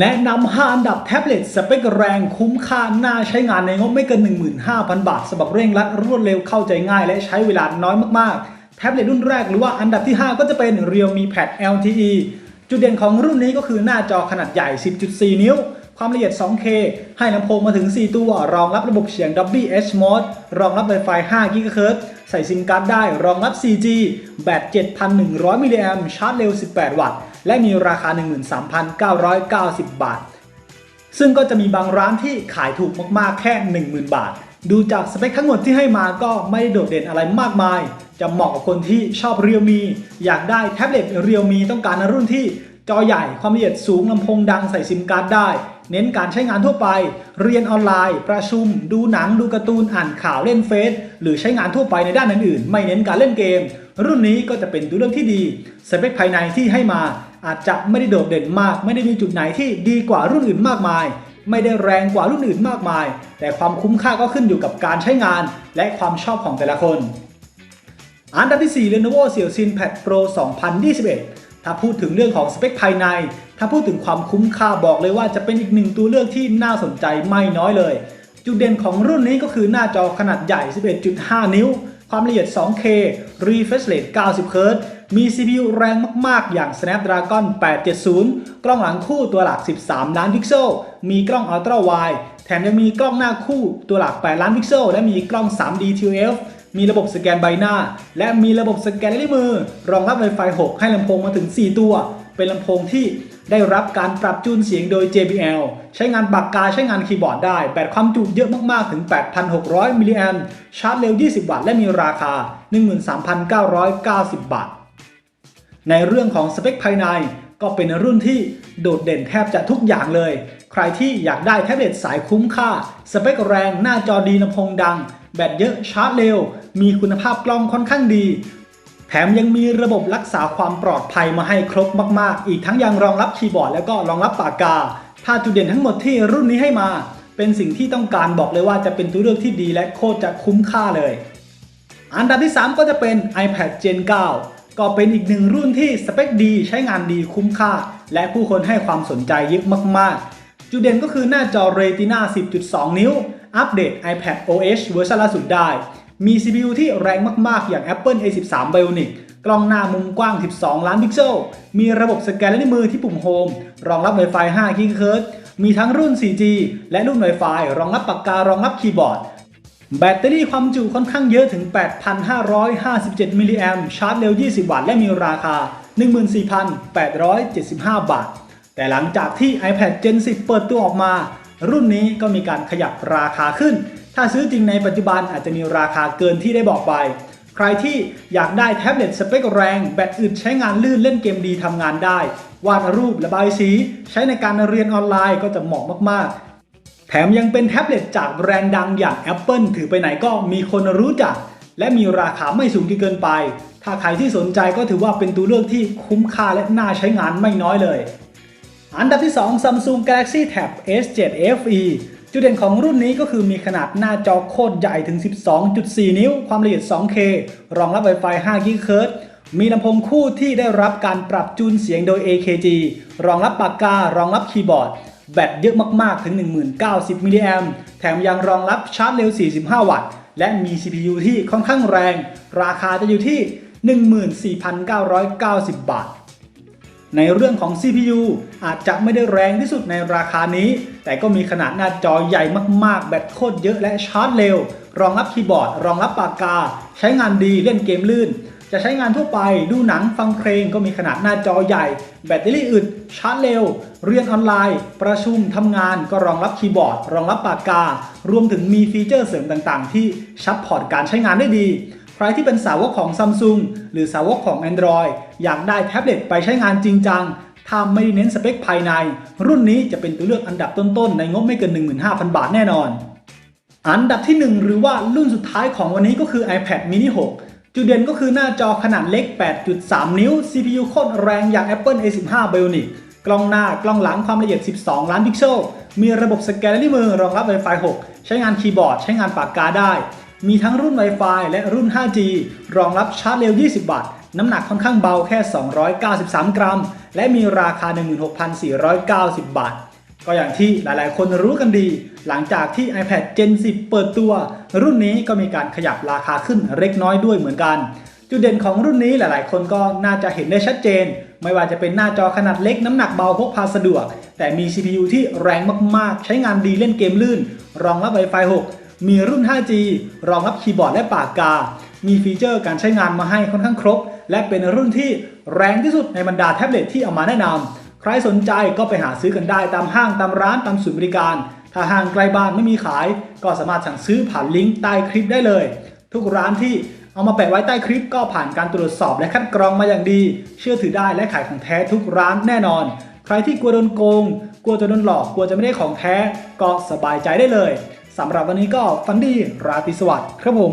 แนะนำ 5 อันดับแท็บเล็ตสเปคแรงคุ้มค่าน่าใช้งานในงบไม่เกิน 15,000 บาทสำหรับเร่งรัดรวดเร็วเข้าใจง่าย และใช้เวลาน้อยมากๆ แท็บเล็ตรุ่นแรกหรือว่าอันดับที่ 5 ก็จะเป็น Realme Pad LTE จุดเด่นของรุ่นนี้ก็คือหน้าจอขนาดใหญ่ 10.4 นิ้ว ความละเอียด 2K ให้ลำโพงมาถึง 4 ตัว รองรับระบบเสียง Dolby H Mode รองรับ Wi-Fi 5 GHz ใส่ซิมการ์ดได้ รองรับ 4G แบต 7,100มิลลิแอมชาร์จเร็ว 18 วัตต์ และมีราคา 13,990 บาท ซึ่งก็จะมีบางร้านที่ขายถูกมากๆแค่ 10,000 บาท ดูจากสเปคทั้งหมดที่ให้มาก็ไม่โดดเด่นอะไรมากมาย จะเหมาะกับคนที่ชอบเรียวมีอยากได้แท็บเล็ตเรียวมีต้องการรุ่นที่ จอใหญ่ความละเอียดสูงลำโพงดังใส่ซิมการ์ดได้ เน้นการใช้งานทั่วไป เรียนออนไลน์ ประชุม ดูหนัง ดูการ์ตูนอ่านข่าวเล่นเฟซหรือใช้งานทั่วไปในด้านอื่นๆ ไม่เน้นการเล่นเกม รุ่นนี้ก็จะเป็นตัวเลือกที่ดีสเปคภายในที่ให้มา อาจจะไม่ได้โดดเด่นมาก ไม่ได้มีจุดไหนที่ดีกว่ารุ่นอื่นมากมาย ไม่ได้แรงกว่ารุ่นอื่นมากมาย แต่ความคุ้มค่าก็ขึ้นอยู่กับการใช้งาน และความชอบของแต่ละคนอันดับที่4 Lenovo Xiaoxin Pad Pro 2021 ถ้าพูดถึงเรื่องของสเปคภายใน ถ้าพูดถึงความคุ้มค่าบอกเลยว่าจะเป็นอีกหนึ่งตัวเลือกที่น่าสนใจไม่น้อยเลย จุดเด่นของรุ่นนี้ก็คือหน้าจอขนาดใหญ่ 11.5 นิ้ว ความละเอียด 2K refresh rate 90 Hz มี CPU แรงมาก ๆ อย่าง Snapdragon 870 กล้องหลังคู่ตัวหลัก 13 ล้านพิกเซล มีกล้อง Ultra Wide แถมยังมีกล้องหน้าคู่ตัวหลัก 8 ล้านพิกเซล และมีกล้อง 3D ToF มีระบบสแกนใบหน้า และมีระบบสแกนลายมือ รองรับ Wi-Fi 6 ให้ลำโพงมาถึง 4 ตัว เป็นลำโพงที่ได้รับการปรับจูนเสียงโดย JBL ใช้งานปากกาใช้งานคีย์บอร์ดได้ แบตความจุเยอะมากๆ ถึง 8,600 มิลลิแอมชาร์จเร็ว 20 วัตต์และมีราคา 13,990 บาท ในเรื่องของสเปคภายใน ก็เป็นรุ่นที่โดดเด่นแทบจะทุกอย่างเลย ใครที่อยากได้แท็บเล็ตสายคุ้มค่า สเปคแรงหน้าจอดีลำโพงดัง แบตเยอะชาร์จเร็ว มีคุณภาพกล้องค่อนข้างดี แถมยังมีระบบรักษาความปลอดภัยมาให้ครบมาก ๆ อีกทั้งยังรองรับคีย์บอร์ดแล้วก็รองรับปากกาถ้าจุดเด่นทั้งหมดที่รุ่นนี้ให้มา เป็นสิ่งที่ต้องการบอกเลยว่าจะเป็นตัวเลือกที่ดีและโคตรจะคุ้มค่าเลย อันดับที่ 3 ก็จะเป็น iPad Gen 9 ก็เป็นอีกหนึ่งรุ่นที่สเปคดีใช้งานดีคุ้มค่า และผู้คนให้ความสนใจเยอะมากๆ จุดเด่นก็คือหน้าจอ Retina 10.2 นิ้ว อัปเดต iPad OS เวอร์ชันล่าสุดได้ มี CPU ที่แรงมากๆ อย่าง Apple A13 Bionic กล้องหน้ามุมกว้าง 12 ล้านพิกเซล มีระบบสแกนและนิ้วมือที่ปุ่มโฮม รองรับ Wi-Fi 5 GHz มีทั้งรุ่น 4G และรุ่น Wi-Fi รองรับปากการองรับคีย์บอร์ด แบตเตอรี่ความจุค่อนข้างเยอะถึง 8,557 มิลลิแอมชาร์จเร็ว 20 วัตต์และมีราคา 14,875 บาท แต่หลังจากที่ iPad Gen 10 เปิดตัวออกมา รุ่นนี้ก็มีการขยับราคาขึ้น ถ้าซื้อจริงในปัจจุบันอาจจะมีราคาเกินที่ได้บอกไป ใครที่อยากได้แท็บเล็ตสเปคแรง แบตอึดใช้งานลื่นเล่นเกมดีทำงานได้ วาดรูประบายสี ใช้ในการเรียนออนไลน์ก็จะเหมาะมากๆ มยังเป็นแท็บเล็ตจากแบรนด์ดังอย่าง Apple ถือไปไหนก็มีคนรู้จัก และมีราคาไม่สูงเกินไป ถ้าใครที่สนใจก็ถือว่าเป็นตัวเลือกที่คุ้มค่าและน่าใช้งานไม่น้อยเลย อันดับที่ 2 Samsung Galaxy Tab S7 FE จุดเด่นของรุ่นนี้ก็คือมีขนาดหน้าจอโคตรใหญ่ถึง 12.4 นิ้ว ความละเอียด 2K รองรับ Wi-Fi 5 GHz มีลำโพงคู่ที่ได้รับการปรับจูนเสียงโดย AKG รองรับปากการองรับคีย์บอร์ด แบตเยอะมากๆ ถึง 1090 มิลลิแอมแถมยังรองรับชาร์จเร็ว 45 วัตต์ และมี CPU ที่ค่อนข้างแรง ราคาจะอยู่ที่ 14,990 บาท ในเรื่องของ CPU อาจจะไม่ได้แรงที่สุดในราคานี้ แต่ก็มีขนาดหน้าจอใหญ่มากๆ แบตโคตรเยอะและชาร์จเร็ว รองรับคีย์บอร์ด รองรับปากกา ใช้งานดีเล่นเกมลื่น จะใช้งานทั่วไปดูหนังฟังเพลงก็มีขนาดหน้าจอใหญ่ แบตเตอรี่อึดชาร์จเร็ว เรียนออนไลน์ ประชุมทำงานก็รองรับคีย์บอร์ด รองรับปากกา รวมถึงมีฟีเจอร์เสริมต่างๆ ที่ซัพพอร์ตการใช้งานได้ดี ใครที่เป็นสาวกของ Samsung หรือสาวกของ Android อยากได้แท็บเล็ตไปใช้งานจริงจังถ้าไม่ได้เน้นสเปคภายใน รุ่นนี้จะเป็นตัวเลือกอันดับต้นๆ ในงบไม่เกิน 15,000 บาทแน่นอน อันดับที่ 1 หรือว่ารุ่นสุดท้ายของวันนี้ก็คือ iPad mini 6 จุดเด่นก็คือหน้าจอขนาดเล็ก 8.3 นิ้ว CPU โคตรแรงอย่าง Apple A15 Bionic กล้องหน้ากล้องหลังความละเอียด 12 ล้านพิกเซล มีระบบสแกนละนิ้วมือรองรับ Wi-Fi 6 ใช้งานคีย์บอร์ด ใช้งานปากกาได้ มีทั้งรุ่น Wi-Fi และรุ่น 5G รองรับชาร์จเร็ว 20 วัตต์ น้ำหนักค่อนข้างเบาแค่ 293 กรัม และมีราคา 16,490 บาท ก็อย่างที่หลายๆ คนรู้กันดี หลังจากที่ iPad Gen 10 เปิดตัว รุ่นนี้ก็มีการขยับราคาขึ้นเล็กน้อยด้วยเหมือนกัน จุดเด่นของรุ่นนี้หลายๆ คนก็น่าจะเห็นได้ชัดเจน ไม่ว่าจะเป็นหน้าจอขนาดเล็กน้ำหนักเบาพกพาสะดวก แต่มี CPU ที่แรงมาก ๆ ใช้งานดีเล่นเกมลื่น รองรับ Wi-Fi 6 มีรุ่น 5G รองรับคีย์บอร์ดและปากกา มีฟีเจอร์การใช้งานมาให้ค่อนข้างครบ และเป็นรุ่นที่แรงที่สุดในบรรดาแท็บเล็ตที่เอามาแนะนำ รสนใจก็ไปหาซื้อกันได้ตามห้างตามร้านตามศูนย์บริการ ถ้าห้างใกล้บ้านไม่มีขาย ก็สามารถสั่งซื้อผ่านลิงก์ใต้คลิปได้เลย ทุกร้านที่เอามาแปะไว้ใต้คลิปก็ผ่านการตรวจสอบและคัดกรองมาอย่างดี เชื่อถือได้และขายของแท้ทุกร้านแน่นอน ใครที่กลัวโดนโกง กลัวจะโดนหลอกกลัวจะไม่ได้ของแท้ก็สบายใจได้เลยสำหรับวันนี้ก็ฟันดีราตรีสวัสดิ์ครับผม